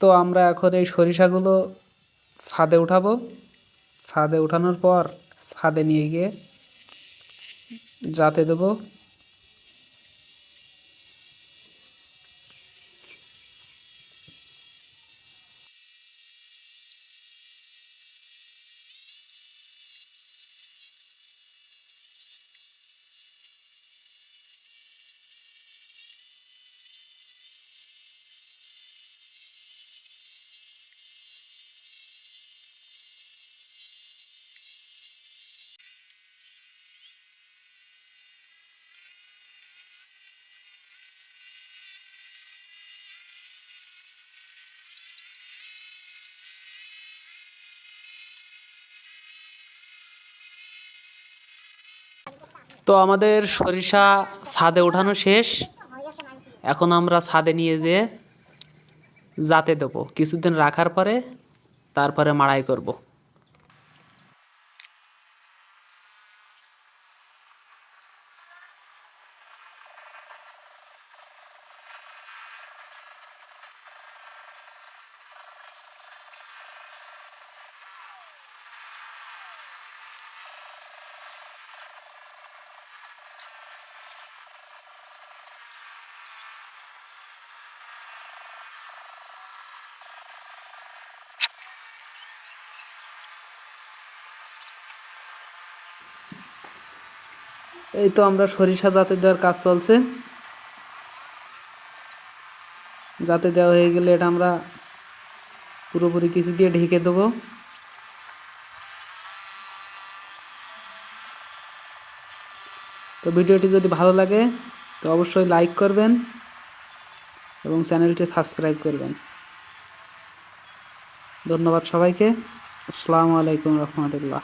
তো আমরা এখন এই সরিষাগুলো ছাদে উঠাবো। ছাদে উঠানোর পর ছাদে নিয়ে গিয়ে যাতে দেবো। তো আমাদের সরিষা ছাদে ওঠানো শেষ। এখন আমরা ছাদে নিয়ে যেয়ে যাতে দেবো। কিছুদিন রাখার পরে তারপরে মাড়াই করব। এই তো আমরা সরিষা জাতে দেওয়ার কাজ চলছে। যাতে দেওয়া হয়ে গেলে এটা আমরা পুরোপুরি কিছু দিয়ে ঢেকে দেবো। তো ভিডিওটি যদি ভালো লাগে, তো অবশ্যই লাইক করবেন এবং চ্যানেলটি সাবস্ক্রাইব করবেন। ধন্যবাদ সবাইকে। আসসালামু আলাইকুম রহমতুল্লাহ।